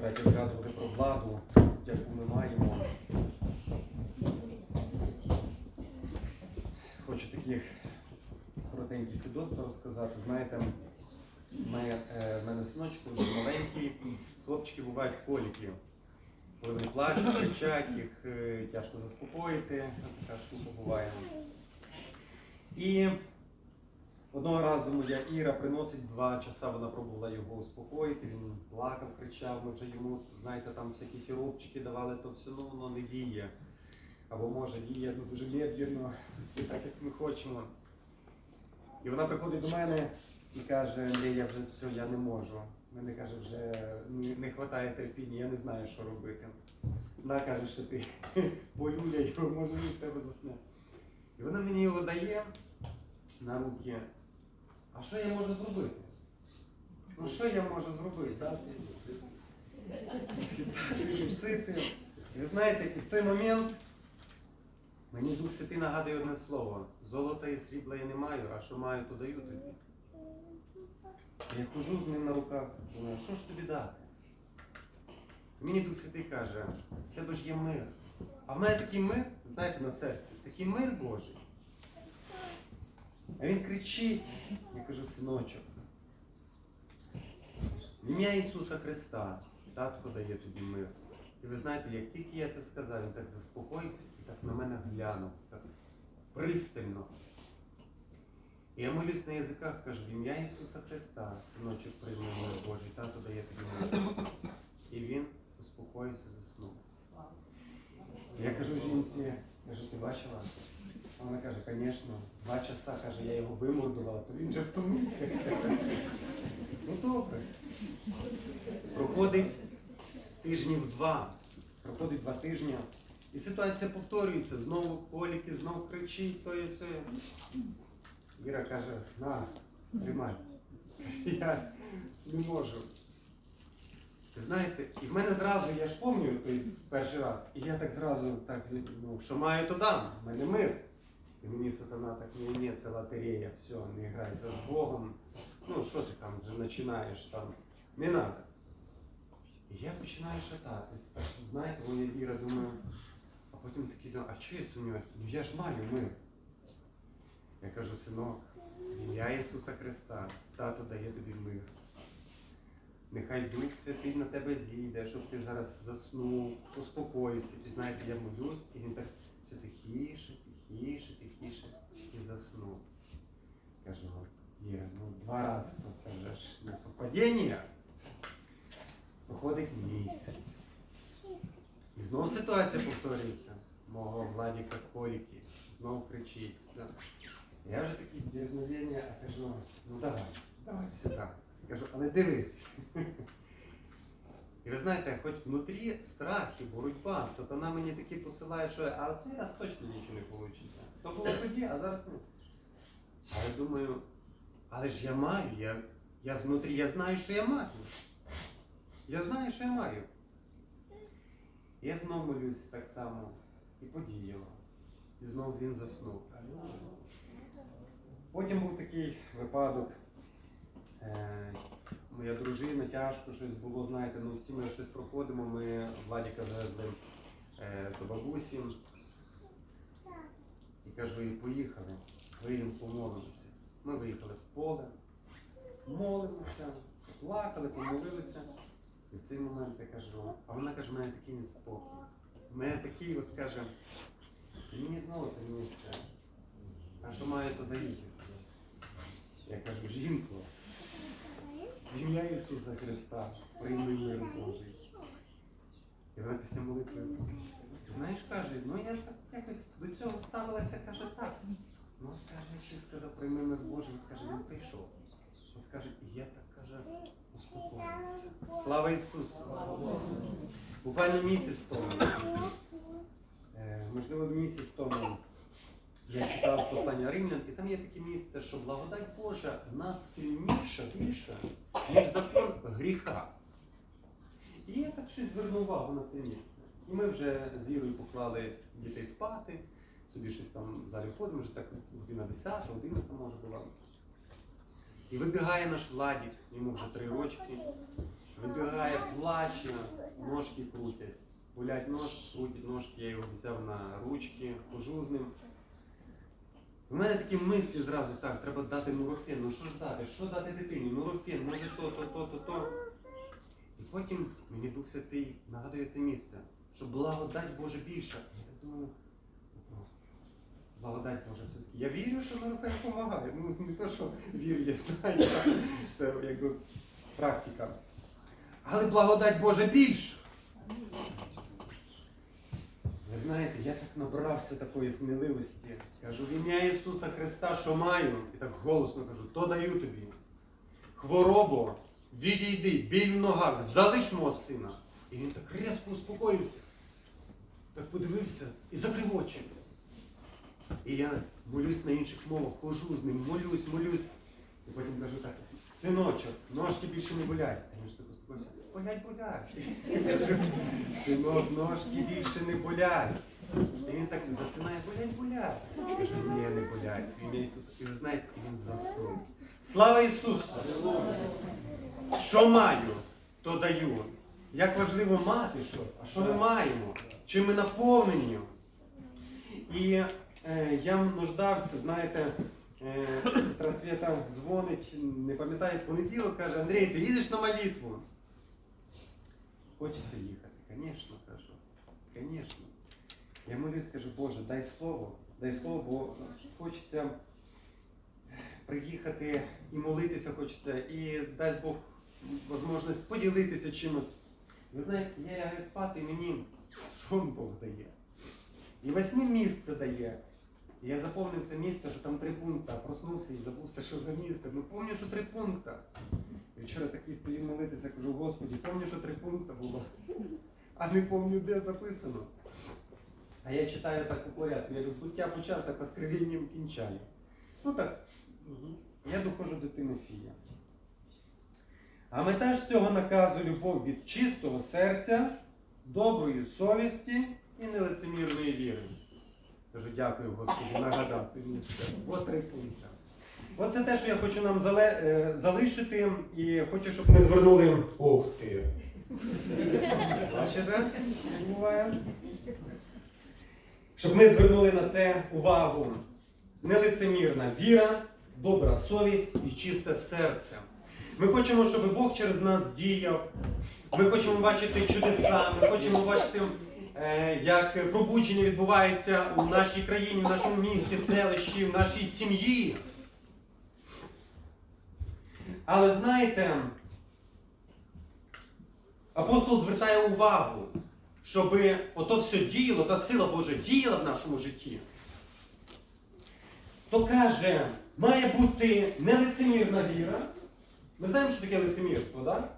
Третє згадувати про владу, яку ми маємо. Хочу таких коротенькі свідоцтва розказати. Знаєте, е, в мене синочок дуже маленький, хлопчики бувають коліки. Вони плачуть, кричать, їх е, тяжко заспокоїти, така штука буває. І одного разу моя Іра приносить два часа, вона пробувала його успокоїти, він плакав, кричав, ми вже йому, знаєте, там всякі сиропчики давали, то все ну, воно не діє. Або може діє ну, дуже медленно, так як ми хочемо. І вона приходить до мене і каже, Андрій, я вже все, я не можу. Мене каже, вже не, вистачає терпіння, я не знаю, що робити. Вона каже, що ти полюляй його, може він в тебе засне. І вона мені його дає на руки. А що я можу зробити? Ну що я можу зробити? Дати сити. І ви знаєте, і в той момент мені Дух Святий нагадує одне слово. Золота і срібла я не маю, а що маю, то даю тобі. Я хожу з ним на руках, думаю, що ж тобі дати? Мені Дух Святий каже, в тебе ж є мир. А в мене такий мир, знаєте, на серці, такий мир Божий. А він кричить, я кажу, синочок. В ім'я Ісуса Христа, татко дає тобі мир. І ви знаєте, як тільки я це сказав, він так заспокоївся і так на мене глянув, так пристально. І я молюсь на язиках, кажу, в ім'я Ісуса Христа, синочок прийме мир Божий, тато дає тобі мир. І він успокоївся, заснув. Я кажу жінці, кажу, ти бачила? Вона каже, звісно, два часа, каже, я його вимордувала, то він вже втомився. Ну добре. Проходить тижнів два. Проходить два тижні. І ситуація повторюється. Знову коліки, знову кричить, то і все. Віра каже, на, тримай. Я не можу. Знаєте, і в мене зразу, я ж пам'ятаю той перший раз, і я так зразу, так, ну, що маю, то дам, в мене мир. І мені сатана так, ні, ні, це лотерея, все, не грайся з Богом. Ну, що ти там вже починаєш там, не треба. І я починаю шататись. Так, знаєте, моя віра, думаю, а потім такий, а чого я сумніваюся? Ну я ж маю мир. Я кажу, синок, ім'я Ісуса Христа, тато дає тобі мир. Нехай Дух Святий на тебе зійде, щоб ти зараз заснув, успокоївся. І знаєте, я молюсь, і він так все тихіше, тихіше, тихіше і заснув. Кажу, Іра, ну два рази, то це вже ж не совпадіння. Проходить місяць. І знову ситуація повторюється. Мого Владіка коліки. Знову кричить. Все. Я вже такі дізновення, а кажу, ну давай, давай сюди. Кажу, але дивись. І ви знаєте, хоч внутрі страх і боротьба, сатана мені таки посилає, що а цей раз точно нічого не вийде. То було тоді, а зараз не. Але думаю, але ж я маю, я, я внутрі, я знаю, що я маю. Я знаю, що я маю. Я знову молюсь так само і подіяло. І знову він заснув. Потім був такий випадок. Е, моя дружина, тяжко щось було, знаєте, ну всі ми щось проходимо. Ми Владіка завезли е, до бабусі. І кажу, і поїхали, вийдемо помолимося. Ми виїхали в поле, молимося, плакали, помолилися. І в цей момент я кажу, а вона каже, в мене такий неспокій. У мене такий, от каже, мені знову це місце. А що маю, то дають. Я кажу, жінко, ім'я Ісуса Христа, прийми мир Божий. І вона після молитви, знаєш, каже, ну я так якось до цього ставилася, каже, так. Ну, от каже, ти сказав, прийми мир Божий, от, каже, він прийшов. От каже, і я так каже, успокоївся. Слава Ісусу! Буквально місяць тому, е, можливо, місяць тому я читав послання Римлян, і там є таке місце, що благодать Божа нас сильніша, більша, ніж закон гріха. І я так щось звернув увагу на це місце. І ми вже з Ірою поклали дітей спати, собі щось там в залі ходимо, вже так година 10, 11 може за вами. І вибігає наш Владик, йому вже три рочки. Вибігає, плаче, ножки крутять. Болять ножки, крутять ножки, я його взяв на ручки, хожу з ним. У мене такі мислі зразу, так, треба дати нурофен. Ну що ж дати? Що дати дитині? Нурофен, може то, то, то, то, то. І потім мені Дух Святий нагадує це місце, що благодать Боже більша. Я думаю, «Ну, благодать Божа все-таки. Я вірю, що нурофен допомагає. Ну не то, що вірю, я знаю, це якби практика. Але благодать Божа більша. Ви знаєте, я так набрався такої сміливості. Кажу, в ім'я Ісуса Христа, що маю, і так голосно кажу, то даю тобі. Хворобо, відійди, біль в ногах, залиш мого сина. І він так різко успокоївся. Так подивився і закрив очі. І я молюсь на інших мовах, хожу з ним, молюсь, молюсь. І потім кажу так, синочок, ножки більше не болять. Ж болять, болять. Синок, ножки більше не болять. І він так засинає, болять, болять. Я кажу, ні, не болять. В ім'я Ісуса. І ви знаєте, він заснув. Слава Ісусу! Що маю, то даю. Як важливо мати щось, а що ми маємо? Чим ми наповнені? І е, я нуждався, знаєте, е, сестра Свята дзвонить, не пам'ятає понеділок, каже, Андрій, ти їдеш на молитву? Хочеться їхати, звісно, кажу. Звісно. Я молюсь, кажу, Боже, дай слово, дай слово, бо хочеться приїхати і молитися хочеться, і дасть Бог можливість поділитися чимось. Ви знаєте, я лягаю спати, і мені сон Бог дає. І во сні місце дає. Я заповнив це місце, що там три пункти, проснувся і забувся, що за місце. Ну пам'ятаю, що три пункти. Вчора такий стою молитися, кажу, Господі, пам'ятаю, що три пункти було. А не пам'ятаю, де записано. А я читаю так по порядку, як збуття почав, так откровенням кінчаю. Ну так, я доходжу до Тимофія. А мета ж цього наказу любов від чистого серця, доброї совісті і нелицемірної віри. Кажу, дякую, Господи, нагадав це місце. От три пункти. Оце те, що я хочу нам е, залишити, і хочу, щоб ми звернули. Ух ти! Бачите, буває? Щоб ми звернули на це увагу. Нелицемірна віра, добра совість і чисте серце. Ми хочемо, щоб Бог через нас діяв. Ми хочемо бачити чудеса, ми хочемо бачити, е, як пробудження відбувається у нашій країні, в нашому місті, селищі, в нашій сім'ї. Але знаєте, апостол звертає увагу, щоб ото все діяло, та сила Божа діяла в нашому житті. То каже, має бути нелицемірна віра. Ми знаємо, що таке лицемірство, так?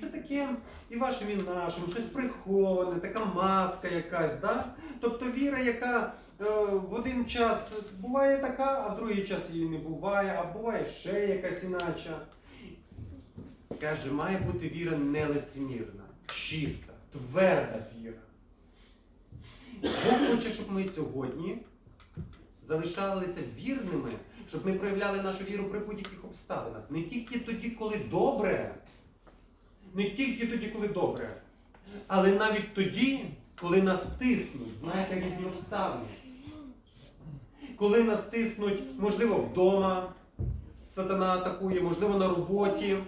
Це таке і вашим, і нашим, щось приховане, така маска якась, да? Тобто віра, яка в один час буває така, а в другий час її не буває, а буває ще якась інача. Каже, має бути віра нелицемірна, чиста, тверда віра. Бог хоче, щоб ми сьогодні залишалися вірними, щоб ми проявляли нашу віру при будь-яких обставинах. Не тільки тоді, коли добре, не тільки тоді, коли добре, але навіть тоді, коли нас тиснуть, знаєте, різні обставини. Коли нас тиснуть, можливо, вдома, сатана атакує, можливо, на роботі,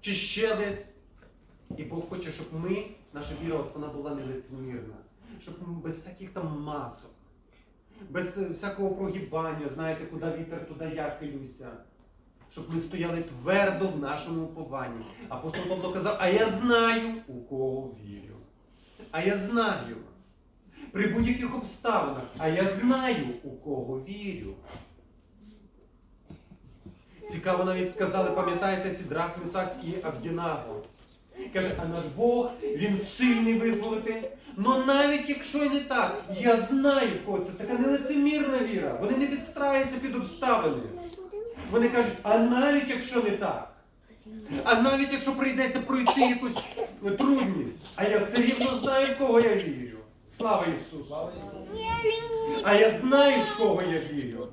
чи ще десь. І Бог хоче, щоб ми, наша віра, от вона була нелицемірна, щоб без всяких там масок, без всякого прогибання, знаєте, куди вітер, туди я хилюся. Щоб ми стояли твердо в нашому упованні. Апостол Павло казав, а я знаю, у кого вірю. А я знаю. При будь-яких обставинах, а я знаю, у кого вірю. Цікаво навіть сказали, пам'ятаєте, Сідрах, Місак і Авдінаго. Каже, а наш Бог, він сильний визволити. Ну навіть якщо й не так, я знаю, в кого це така нелицемірна віра. Вони не підстраюються під обставини. Вони кажуть, а навіть якщо не так, а навіть якщо прийдеться пройти якусь трудність, а я все рівно знаю, в кого я вірю. Слава Ісусу! А я знаю, в кого я вірю.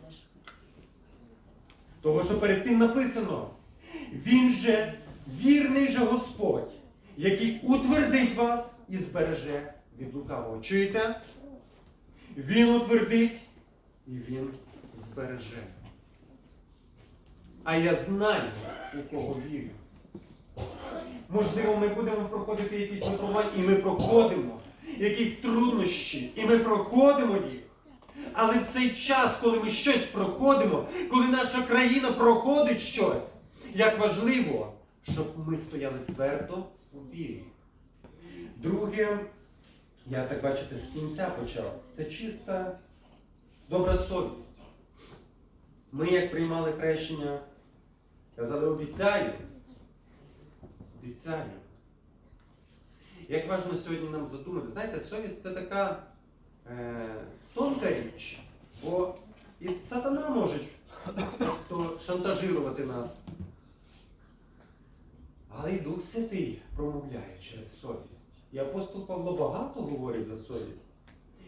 Того, що перед тим написано, Він же вірний же Господь, який утвердить вас і збереже від лукавого. Чуєте? Він утвердить і він збереже. А я знаю, у кого вірю. Можливо, ми будемо проходити якісь випробування, і ми проходимо якісь труднощі, і ми проходимо їх. Але в цей час, коли ми щось проходимо, коли наша країна проходить щось, як важливо, щоб ми стояли твердо у вірі. Друге, я так бачите, з кінця почав. Це чиста добра совість. Ми, як приймали хрещення, казали обіцяю. Обіцяю. Як важливо сьогодні нам задумати, знаєте, совість це така е, тонка річ, бо і сатана може то шантажувати нас. Але й Дух Святий промовляє через совість. І апостол Павло багато говорить за совість.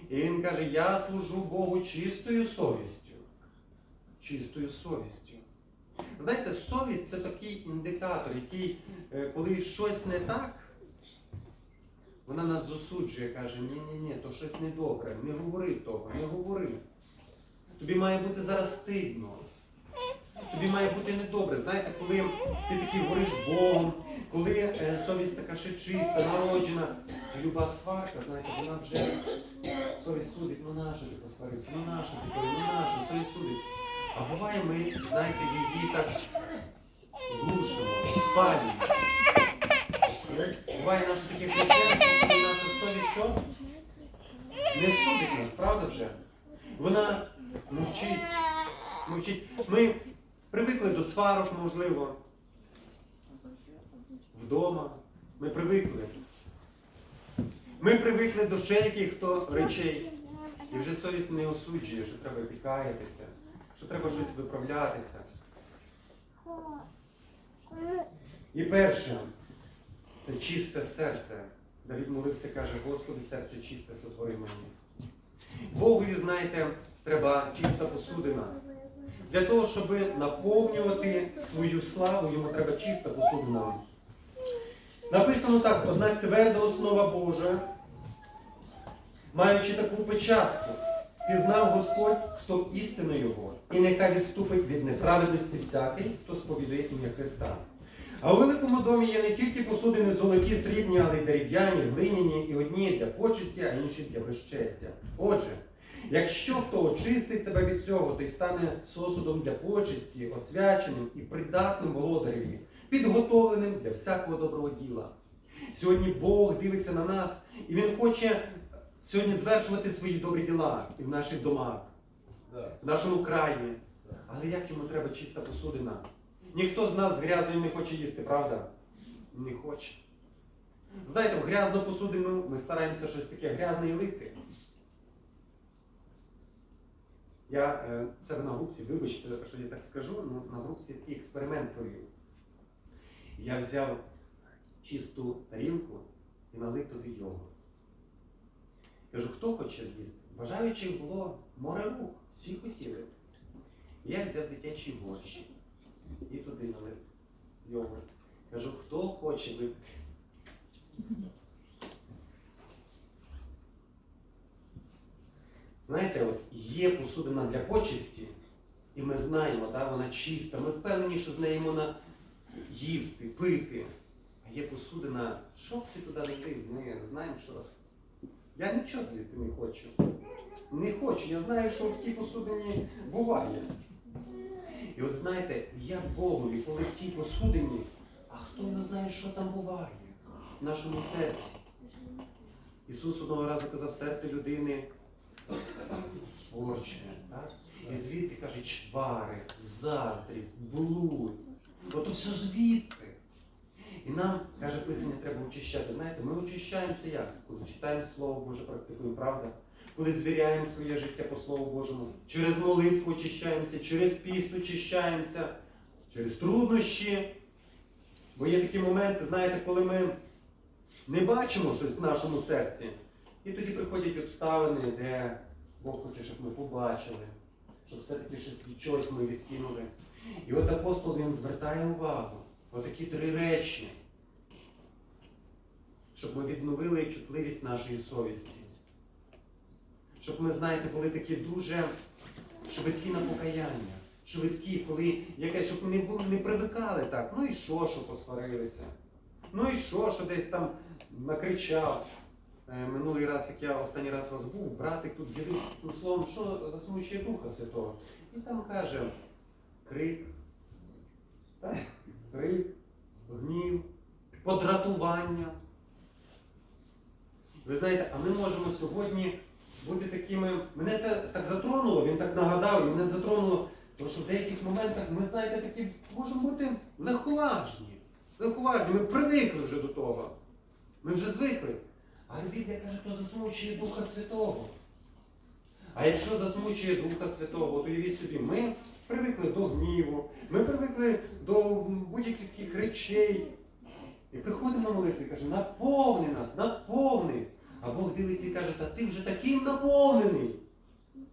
І він каже, я служу Богу чистою совістю. Чистою совістю. Знаєте, совість це такий індикатор, який, е, коли щось не так, вона нас засуджує, каже, ні-ні-ні, то щось недобре, не говори того, не говори. Тобі має бути зараз стидно. Тобі має бути недобре. Знаєте, коли ти такий говориш Богом, коли е, совість така ще чиста, народжена, люба сварка, знаєте, вона вже совість судить, ну наша ти посварився, ну наша ти ну наша, совість судить. А буває ми, знаєте, її так глушимо, спалюємо. Буває наше таке християнство, наша совість що? Не судить нас, правда вже? Вона мовчить, мовчить. Ми привикли до сварок, можливо, вдома. Ми привикли. Ми привикли до ще яких то речей. І вже совість не осуджує, що треба пікаятися, що треба щось виправлятися. І перше, це чисте серце. Давід молився, каже, Господи, серце чисте сотвори мені. Богові, знаєте, треба чиста посудина. Для того, щоб наповнювати свою славу, йому треба чиста посудина. Написано так, однак тверда основа Божа, маючи таку печатку, пізнав Господь, хто істина Його, і нехай відступить від неправедності всякий, хто сповідує ім'я Христа. А у великому домі є не тільки посудини золоті, срібні, але й дерев'яні, глиняні, і одні для почесті, а інші для безчестя. Отже, якщо хто очистить себе від цього, то й стане сосудом для почесті, освяченим і придатним володареві, підготовленим для всякого доброго діла. Сьогодні Бог дивиться на нас, і Він хоче сьогодні звершувати свої добрі діла і в наших домах, в нашому краї. Але як йому треба чиста посудина? Ніхто з нас з грязною не хоче їсти, правда? Не хоче. Знаєте, в грязну посудину ми стараємося щось таке грязне і лити. Я е, в себе на вибачте, що я так скажу, ну, на групці такий експеримент провів. Я взяв чисту тарілку і налив туди йогурт. Кажу, хто хоче з'їсти? Бажаючих було море рук, всі хотіли. Я взяв дитячий борщ і туди. Кажу, хто хоче випити? Знаєте, от є посудина для почесті, і ми знаємо, да, вона чиста, ми впевнені, що з нею можна їсти, пити. А є посудина, що ти туди не лив, ми знаємо, що я нічого звідти не хочу. Не хочу. Я знаю, що в тій посудині буває. І от знаєте, я Богові, коли в тій посудині, а хто його знає, що там буває в нашому серці. Ісус одного разу казав, серце людини порчне. І звідти каже, чвари, заздрість, блуд. Ото все звідти. І нам, каже Писання, треба очищати. Знаєте, ми очищаємося як? Коли читаємо Слово Боже, практикуємо, правда? Коли звіряємо своє життя по Слову Божому, через молитву очищаємося, через піст очищаємося, через труднощі. Бо є такі моменти, знаєте, коли ми не бачимо щось в нашому серці. І тоді приходять обставини, де Бог хоче, щоб ми побачили, щоб все-таки щось від чогось ми відкинули. І от апостол він звертає увагу. Отакі три речі. Щоб ми відновили чутливість нашої совісті. Щоб ми, знаєте, були такі дуже швидкі на покаяння. Швидкі, коли якесь, щоб ми не були, не привикали так. Ну і що, що посварилися? Ну і що, що десь там накричав. Е, Минулий раз, як я останній раз вас був, братик тут ділився тим словом, що засмучує Духа Святого. І там каже крик, так? крик, гнів, подратування. Ви знаєте, а ми можемо сьогодні бути такими. Мене це так затронуло, він так нагадав, і мене затронуло, тому що в деяких моментах ми, знаєте, такі можемо бути легковажні. Легковажні, ми привикли вже до того. Ми вже звикли. Але Біблія каже, то засмучує Духа Святого. А якщо засмучує Духа Святого, то уявіть собі, ми привикли до гніву, ми привикли до будь-яких речей. І приходимо і каже, наповни нас, наповни. А Бог дивиться і каже, та ти вже таким наповнений,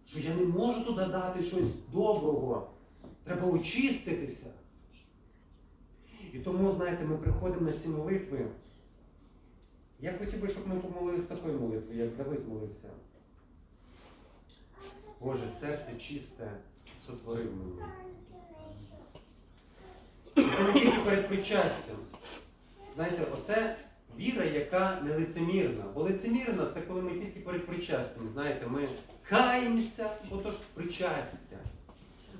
що я не можу туди дати щось доброго. Треба очиститися. І тому, знаєте, ми приходимо на ці молитви. Я хотів би, щоб ми помолилися такою молитвою, як Давид молився. Боже, серце чисте сотворив мені. І Це не тільки перед причастям. Знаєте, оце віра, яка не лицемірна. Бо лицемірна це коли ми тільки перед причастям. Знаєте, ми каємося, отож причастя.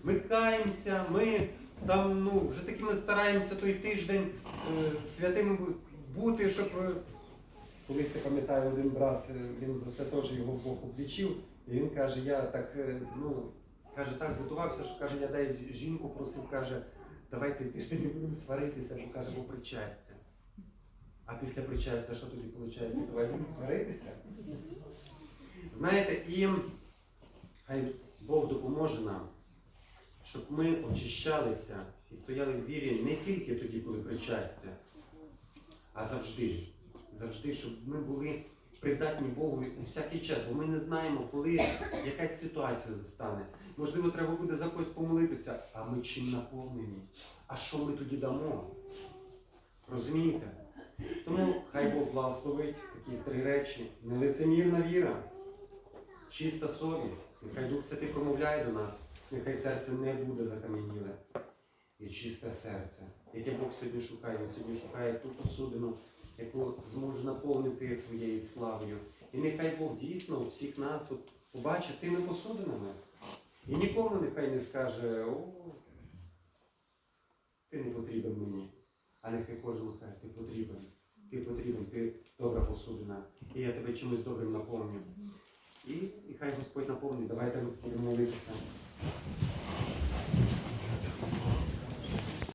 Ми каємося, ми там ну, вже такими стараємося той тиждень е, святими бути, щоб. е, Колись я пам'ятаю один брат, е, він за це теж його Бог облічив, і він каже, я так, е, ну, каже, так готувався, що каже, я дай жінку просив, каже, давай цей тиждень не будемо сваритися, бо каже, бо причастя. А після причастя що тоді виходить? Давай сваритися. Знаєте, і хай Бог допоможе нам, щоб ми очищалися і стояли в вірі не тільки тоді, коли причастя, а завжди. Завжди, щоб ми були придатні Богу у всякий час, бо ми не знаємо, коли якась ситуація застане. Можливо, треба буде за когось помолитися, а ми чим наповнені? А що ми тоді дамо? Розумієте? Тому хай Бог благословить такі три речі. Нелицемірна віра, чиста совість. Нехай Дух Святий промовляє до нас, нехай серце не буде закам'яніле. І чисте серце, яке Бог сьогодні шукає. Він сьогодні шукає ту посудину, яку зможе наповнити своєю славою. І нехай Бог дійсно у всіх нас от, побачить тими посудинами. І нікому нехай не скаже, о, ти не потрібен мені а нехай кожен знає, ти потрібен, ти потрібен, ти добра посудина. І я тебе чимось добрим наповню. І, і хай Господь наповнить, давайте будемо молитися.